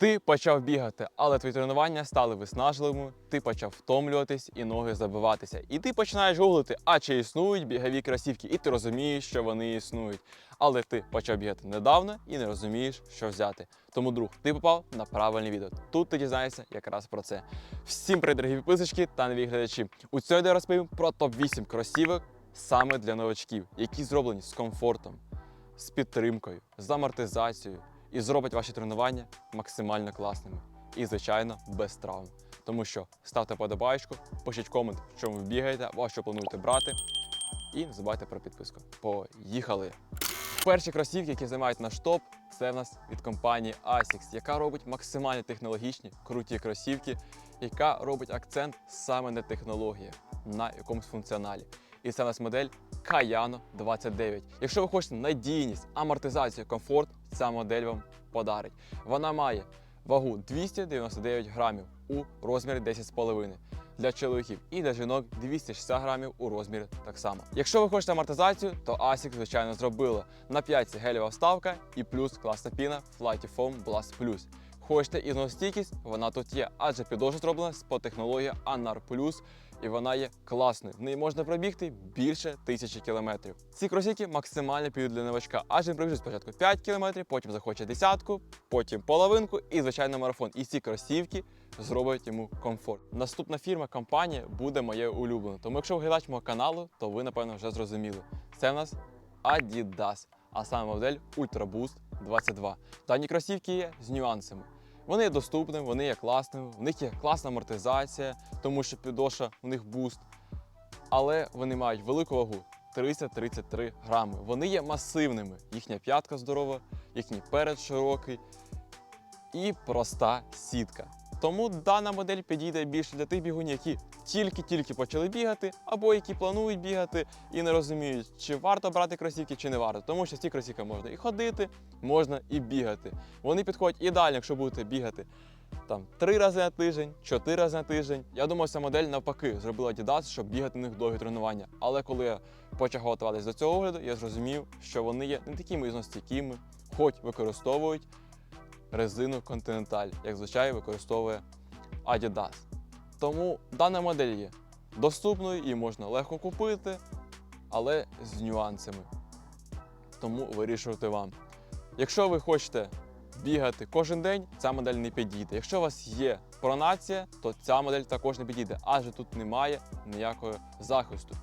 Ти почав бігати, але твої тренування стали виснажливими, ти почав втомлюватись і ноги забиватися. І ти починаєш гуглити, а чи існують бігові кросівки, і ти розумієш, що вони існують. Але ти почав бігати недавно і не розумієш, що взяти. Тому, друг, ти попав на правильне відео. Тут ти дізнаєшся якраз про це. Всім привіт, дорогі підписочки та нові глядачі. У цьому відео розповім про топ-8 кросівок саме для новачків, які зроблені з комфортом, з підтримкою, з амортизацією і зробить ваші тренування максимально класними. І, звичайно, без травм. Тому що ставте подобаєчку, пишіть комент, в чому ви бігаєте, або що плануєте брати. І не забувайте про підписку. Поїхали! Перші кросівки, які займають наш топ, це в нас від компанії ASICS, яка робить максимально технологічні, круті кросівки, яка робить акцент саме на технологіях, на якомусь функціоналі. І це в нас модель Kayano 29. Якщо ви хочете надійність, амортизацію, комфорт, ця модель вам подарить. Вона має вагу 299 грамів у розмірі 10,5 для чоловіків і для жінок 260 грамів у розмірі так само. Якщо ви хочете амортизацію, то ASIC, звичайно, зробила на 5 гелєва вставка і плюс класна піна Flighty Foam Blast Plus. Хочете ізносостійкість, вона тут є, адже підошва зроблена по технології Anar Plus, і вона є класною. В неї можна пробігти більше тисячі кілометрів. Ці кросівки максимально підуть для новачка, адже він пробіжить спочатку 5 кілометрів, потім захоче десятку, потім половинку і, звичайно, марафон. І ці кросівки зроблять йому комфорт. Наступна фірма, компанія буде моєю улюбленою. Тому якщо ви глядач мого каналу, то ви, напевно, вже зрозуміли. Це в нас Adidas, а саме модель Ultra Boost 22. Дані кросівки є з нюансами. Вони є доступними, вони є класними, в них є класна амортизація, тому що підоша у них буст. Але вони мають велику вагу 333 грами. Вони є масивними. Їхня п'ятка здорова, їхній перед широкий і проста сітка. Тому дана модель підійде більше для тих бігунів, які тільки-тільки почали бігати, або які планують бігати і не розуміють, чи варто брати кросівки, чи не варто. Тому що з ці кросівки можна і ходити, можна і бігати. Вони підходять ідеально, якщо будете бігати там три рази на тиждень, чотири рази на тиждень. Я думаю, ця модель навпаки зробила Adidas, щоб бігати на них довгі тренування. Але коли я почав готуватися до цього огляду, я зрозумів, що вони є не такими ізносстійкими, хоч використовують резину Continental, як звичайно використовує Adidas. Тому дана модель є доступною, її можна легко купити, але з нюансами. Тому вирішувати вам. Якщо ви хочете бігати кожен день, ця модель не підійде. Якщо у вас є пронація, то ця модель також не підійде, адже тут немає ніякого захисту.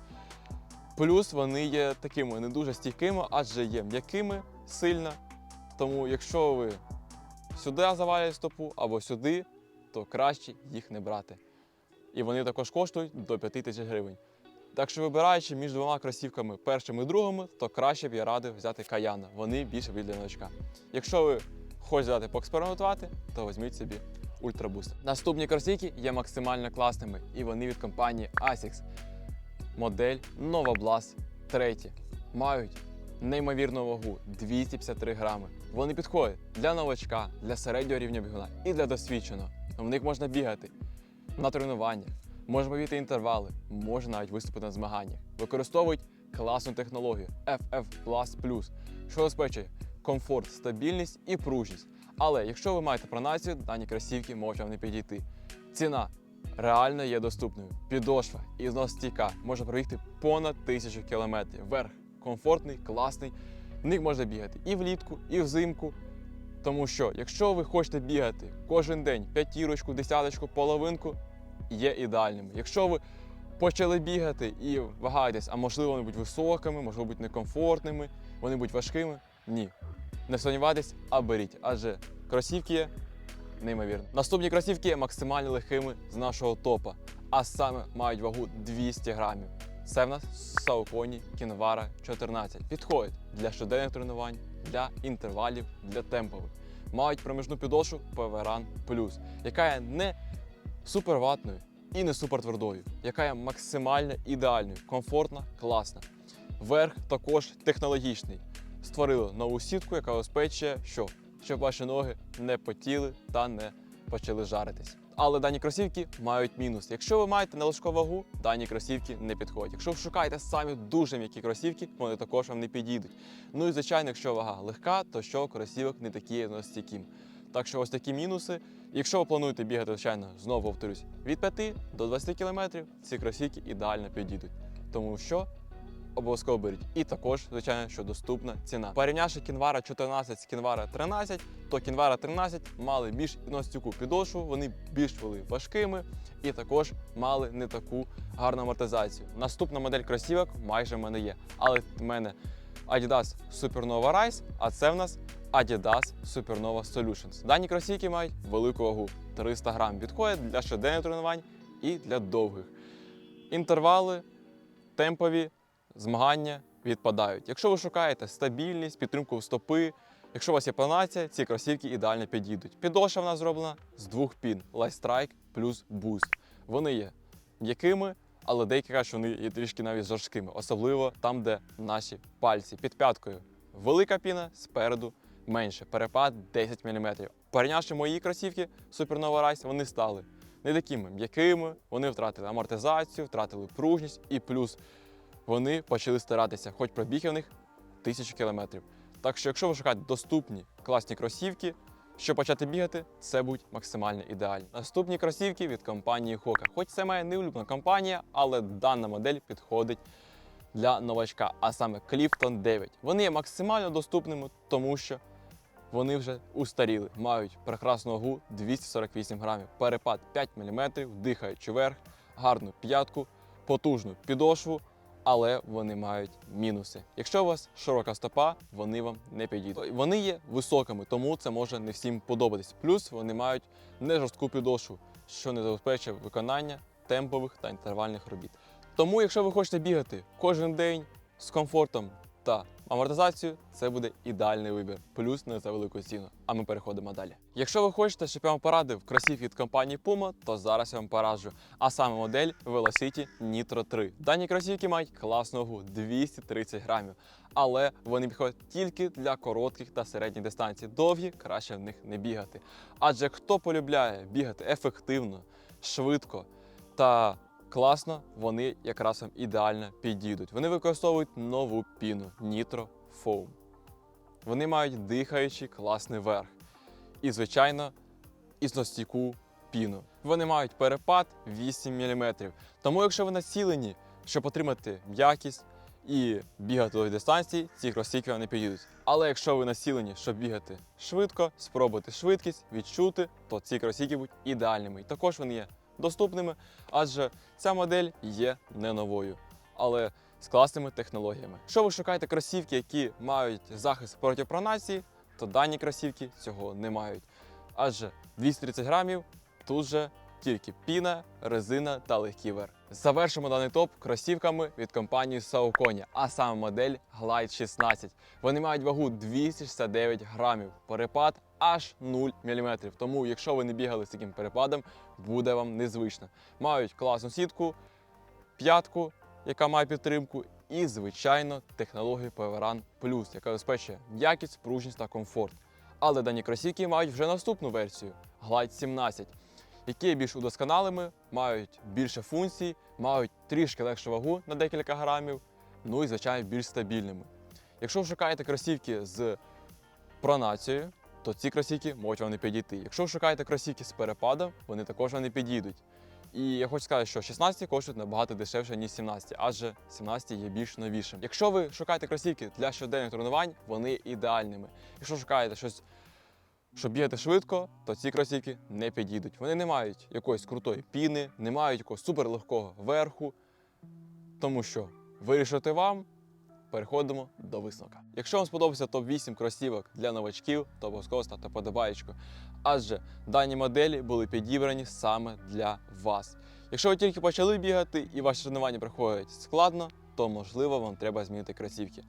Плюс вони є такими не дуже стійкими, адже є м'якими сильно. Тому якщо ви сюди завалюєте стопу або сюди, то краще їх не брати. І вони також коштують до 5 тисяч гривень. Так що вибираючи між двома кросівками першими і другими, то краще б я радив взяти Каяна. Вони більше від для новачка. Якщо ви хочете поекспериментувати, то візьміть собі Ультрабуст. Наступні кросівки є максимально класними, і вони від компанії ASICS. Модель Nova Blast 3. Мають неймовірну вагу 253 грами. Вони підходять для новачка, для середнього рівня бігуна і для досвідченого. В них можна бігати на тренуваннях, можна побігти інтервали, можна навіть виступити на змаганнях. Використовують класну технологію FF Plus, що забезпечує комфорт, стабільність і пружність. Але якщо ви маєте пронацію, дані кросівки можуть вам не підійти. Ціна реально є доступною. Підошва і знос стійка може проїхати понад тисячу кілометрів. Верх комфортний, класний. В них можна бігати і влітку, і взимку. Тому що, якщо ви хочете бігати кожен день п'ятірочку, десяточку, половинку, є ідеальними. Якщо ви почали бігати і вагаєтесь, а можливо вони будуть високими, можливо будуть некомфортними, вони будуть важкими. Ні. Не сумнівайтесь, а беріть, адже кросівки є неймовірно. Наступні кросівки є максимально легкими з нашого топа, а саме мають вагу 200 грамів. Це в нас Saucony Kinvara 14. Підходить для щоденних тренувань, для інтервалів, для темпових. Мають проміжну підошву PVRAN Plus, яка є не суперватною і не супертвердою, яка є максимально ідеальною, комфортна, класна. Верх також технологічний. Створили нову сітку, яка забезпечує, що щоб ваші ноги не потіли та не почали жаритись. Але дані кросівки мають мінус. Якщо ви маєте нелегку вагу, дані кросівки не підходять. Якщо ви шукаєте самі дуже м'які кросівки, вони також вам не підійдуть. Ну і звичайно, якщо вага легка, то що кросівок не такі стійким. Так що ось такі мінуси. Якщо ви плануєте бігати, звичайно, знову повторюсь, від 5 до 20 кілометрів, ці кросівки ідеально підійдуть. Тому що обов'язково беріть. І також, звичайно, що доступна ціна. Порівнявши кінвара 14 з кінвара 13, то кінвара 13 мали більш іностюку підошву, вони більш були важкими і також мали не таку гарну амортизацію. Наступна модель кросівок майже в мене є, але в мене Adidas Supernova Rise, а це в нас Adidas Supernova Solutions. Дані кросівки мають велику вагу 300 грам. Підходять для щоденних тренувань і для довгих. Інтервали темпові змагання відпадають. Якщо ви шукаєте стабільність, підтримку стопи, якщо у вас є планація, ці кросівки ідеально підійдуть. Підошва в нас зроблена з двох пін Light Strike плюс Boost. Вони є м'якими, але деякі кажуть, вони є трішки навіть жорсткими, особливо там, де наші пальці. Під п'яткою велика піна, спереду менше. Перепад 10 мм. Порівнявши мої кросівки Supernova Rise, вони стали не такими м'якими, вони втратили амортизацію, втратили пружність і плюс вони почали старатися, хоч пробіг у них тисячу кілометрів. Так що, якщо ви шукаєте доступні класні кросівки, щоб почати бігати, це будуть максимально ідеально. Наступні кросівки від компанії Hoka. Хоч це моя неулюблена компанія, але дана модель підходить для новачка, а саме Clifton 9. Вони є максимально доступними, тому що вони вже устаріли, мають прекрасну вагу 248 грамів, перепад 5 мм, дихаючи вверх, гарну п'ятку, потужну підошву, але вони мають мінуси. Якщо у вас широка стопа, вони вам не підійдуть. Вони є високими, тому це може не всім подобатись. Плюс вони мають не жорстку підошву, що не забезпечує виконання темпових та інтервальних робіт. Тому, якщо ви хочете бігати кожен день з комфортом та амортизацією, це буде ідеальний вибір, плюс не за велику ціну. А ми переходимо далі. Якщо ви хочете, щоб я вам порадив кросівки від компанії Puma, то зараз я вам пораджу. А саме модель Velocity Nitro 3. Дані кросівки мають класну вагу 230 грамів, але вони підходять тільки для коротких та середніх дистанцій. Довгі краще в них не бігати. Адже хто полюбляє бігати ефективно, швидко та класно, вони якраз вам ідеально підійдуть. Вони використовують нову піну Nitro Foam. Вони мають дихаючий класний верх. І, звичайно, ізностійку піну. Вони мають перепад 8 мм. Тому, якщо ви націлені, щоб отримати м'якість і бігати довгі дистанції, ці кросівки вам не підійдуть. Але якщо ви націлені, щоб бігати швидко, спробувати швидкість, відчути, то ці кросівки будуть ідеальними. І також вони є доступними, адже ця модель є не новою, але з класними технологіями. Якщо ви шукаєте кросівки, які мають захист проти пронації, то дані кросівки цього не мають. Адже 230 грамів тут же тільки піна, резина та легкий верх. Завершимо даний топ кросівками від компанії Saucony, а саме модель Glide 16. Вони мають вагу 269 грамів, перепад аж 0 мм. Тому, якщо ви не бігали з таким перепадом, буде вам незвично. Мають класну сітку, п'ятку, яка має підтримку, і, звичайно, технологію Poweran Plus, яка забезпечує якість, пружність та комфорт. Але дані кросівки мають вже наступну версію Glide 17, які є більш удосконалими, мають більше функцій, мають трішки легшу вагу на декілька грамів, ну і, звичайно, більш стабільними. Якщо ви шукаєте кросівки з пронацією, то ці кросівки можуть вам не підійти. Якщо ви шукаєте кросівки з перепадом, вони також вам не підійдуть. І я хочу сказати, що 16 коштують набагато дешевше, ніж 17, адже 17 є більш новішим. Якщо ви шукаєте кросівки для щоденних тренувань, вони ідеальними. Якщо шукаєте щось, щоб бігати швидко, то ці кросівки не підійдуть. Вони не мають якоїсь крутої піни, не мають якогось суперлегкого верху. Тому що вирішити вам, переходимо до висновка. Якщо вам сподобався топ-8 кросівок для новачків, то обов'язково ставте подобаєчку. Адже дані моделі були підібрані саме для вас. Якщо ви тільки почали бігати і ваші тренування проходять складно, то можливо вам треба змінити кросівки.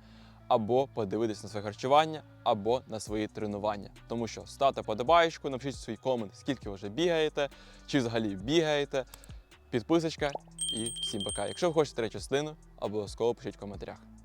Або подивитись на своє харчування, або на свої тренування. Тому що ставте подобаєчку, напишіть свій комент, скільки ви вже бігаєте, чи взагалі бігаєте. Підписочка і всім пока. Якщо ви хочете третю частину, обов'язково пишіть в коментарях.